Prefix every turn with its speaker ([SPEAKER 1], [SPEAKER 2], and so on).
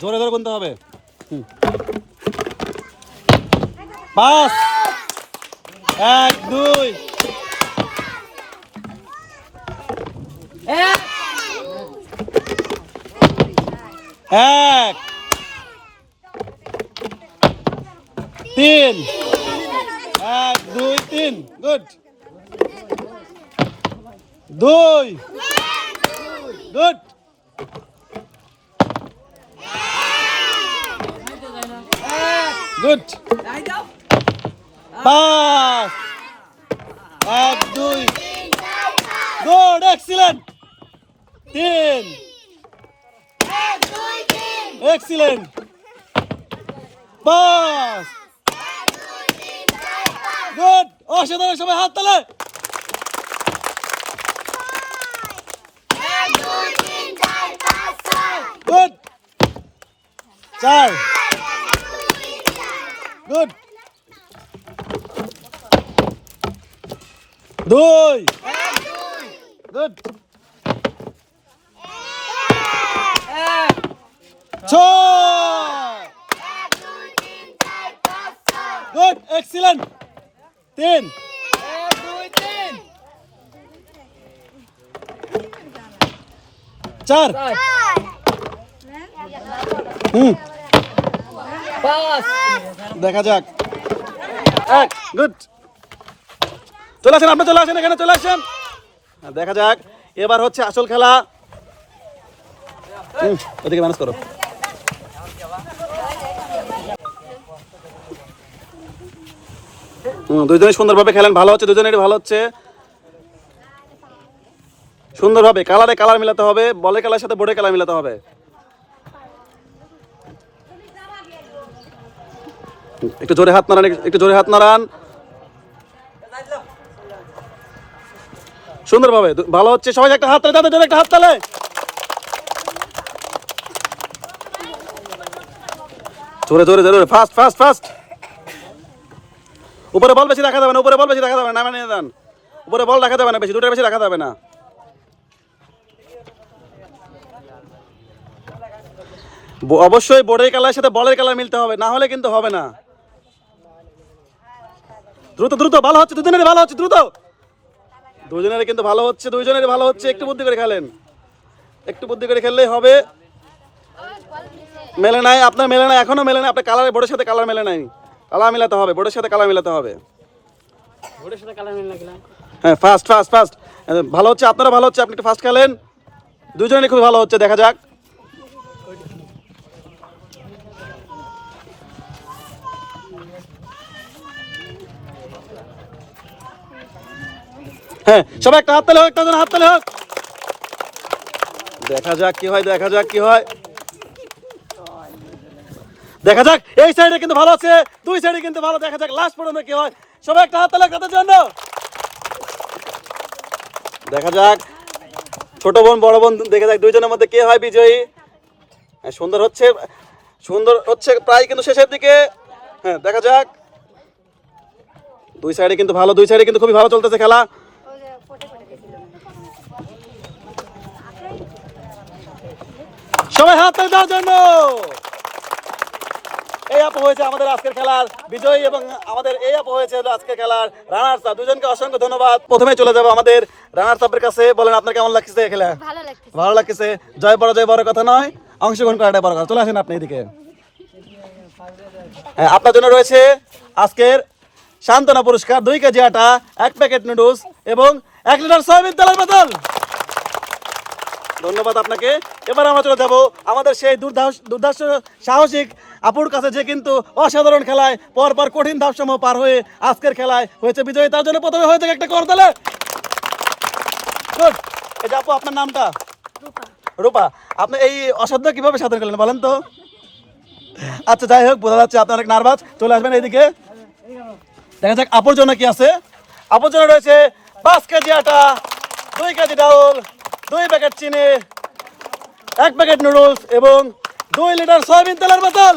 [SPEAKER 1] জোরে জোরে গুনতে হবে। পাঁচ এক দুই। এক। তিন। এক দুই তিন। গুড। দুই। গুড গুড পাঁচ। এক দুই। গুড এক্সিলেন্ট তিন। এক্সিলেন্ট পাঁচ। গুড, অসাধারণ, সবাই হাত তালে গুড চার গুড দুই গুড ছয় গুড এক্সিলেন্ট তিন চার হুম। দেখা যাক। এক গুড। চলে আসেন আপনি চলে আসেন এখানে চলে আসেন। দেখা যাক এবার হচ্ছে আসল খেলা। ওদিকে ম্যানেজ করো। হুম, দুজনেই সুন্দরভাবে খেলেন ভালো হচ্ছে দুজনেরই ভালো হচ্ছে। সুন্দরভাবে কালারে কালার মিলাতে হবে বলের কালার সাথে বোর্ডের কালার মিলাতে হবে। একটু জোরে হাত নাড়ান, একটু জোরে হাত নাড়ান। সুন্দরভাবে, দু- ভালো হচ্ছে, সবাই একটা হাত তাদের জন্য একটা হাত তালে। জোরে জোরে জোরে ফাস্ট ফাস্ট ফাস্ট উপরে বল বেশি রাখা যাবে না, উপরে বল বেশি রাখা যাবে না নামে নিয়ে যান। উপরে বল রাখা যাবে না বেশি দুটো বেশি রাখা যাবে না। অবশ্যই বোর্ডের কালারের সাথে বলের কালার মিলতে হবে, না হলে কিন্তু হবে না। দ্রুত দ্রুত ভালো হচ্ছে দুজনের ভালো হচ্ছে দ্রুত। দুজনের কিন্তু ভালো হচ্ছে দুইজনের ভালো হচ্ছে একটু বুদ্ধি করে খেলেন। একটু বুদ্ধি করে খেললেই হবে। মেলে নাই আপনার মেলে নাই এখনও মেলে নাই আপনার কালার বোর্ডের সাথে কালার মেলে নাই। কালার মিলাতে হবে বোর্ডের সাথে কালার মিলাতে হবে।
[SPEAKER 2] ওটার সাথে কালার মিল
[SPEAKER 1] হ্যাঁ ফাস্ট ফাস্ট ফাস্ট ভালো হচ্ছে আপনারা ভালো হচ্ছে আপনি একটু ফাস্ট খেলেন। দুজনেরই খুব ভালো হচ্ছে দেখা যাক। হ্যাঁ সবাই একটা হাত তালে হোক একটা জন হাত তালে হোক। দেখা যাক কি হয় দেখা যাক কি হয়। দেখা যাক এই সাইডে কিন্তু ভালো আছে দুই সাইডে কিন্তু ভালো দেখা যাক লাস্ট পর্যন্ত কি হয়। সবাই একটা হাত তালে হোক তাদের জন্য। দেখা যাক। ছোট বোন বড় বোন দেখে যাক দুইজনের মধ্যে কে হয় বিজয়ী। হ্যাঁ, সুন্দর হচ্ছে সুন্দর হচ্ছে প্রায় কিন্তু শেষের দিকে। হ্যাঁ দেখা যাক। দুই সাইডে কিন্তু ভালো দুই সাইডে কিন্তু খুবই ভালো চলতেছে খেলা। সবাই হাত তালি দেওয়ার জন্য। এই আপু হয়েছে আমাদের আজকের খেলার বিজয়ী এবং আমাদের এই আপু হয়েছে আজকে খেলার রানার্স আপ দুজনকে অসংখ্য ধন্যবাদ। প্রথমে চলে যাব আমাদের রানার্স আপের কাছে। বলেন আপনার কেমন লাগছে খেলা?
[SPEAKER 3] ভালো
[SPEAKER 1] ভালো লাগছে। জয় বড় জয় বড় কথা নয় অংশগ্রহণ করাটা বড় কথা। চলে আসেন আপনি এদিকে। হ্যাঁ আপনার জন্য রয়েছে আজকের সান্ত্বনা পুরস্কার দুই কেজি আটা এক প্যাকেট নুডলস এবং এক লিটার সয়াবিন তেলের বোতল ধন্যবাদ আপনাকে। এবার আমরা চলে যাব আমাদের সেই দুর্ধাস দুর্ধাস সাহসিক আপুর কাছে যে কিন্তু অসাধারণ খেলায় পর পর কঠিন ধাপসমূহ পার হয়ে আজকের খেলায় হয়েছে বিজয়ী। তার জন্য প্রথমে হয়েছে একটা করতালে এই যে আপু আপনার নামটা? রূপা। আপনি এই অসাধ্য কীভাবে সাঁতার খেলেন বলেন তো? আচ্ছা যাই হোক বোঝা যাচ্ছে আপনি অনেক নার্ভাস। চলে আসবেন এইদিকে। দেখা যাক আপুর জন্য কি আছে? আপুর জন্য রয়েছে পাঁচ কেজি আটা দুই কেজি ডাউল দুই প্যাকেট চিনি এক প্যাকেট নুডলস এবং দুই লিটার সয়াবিন তেলের বোতল।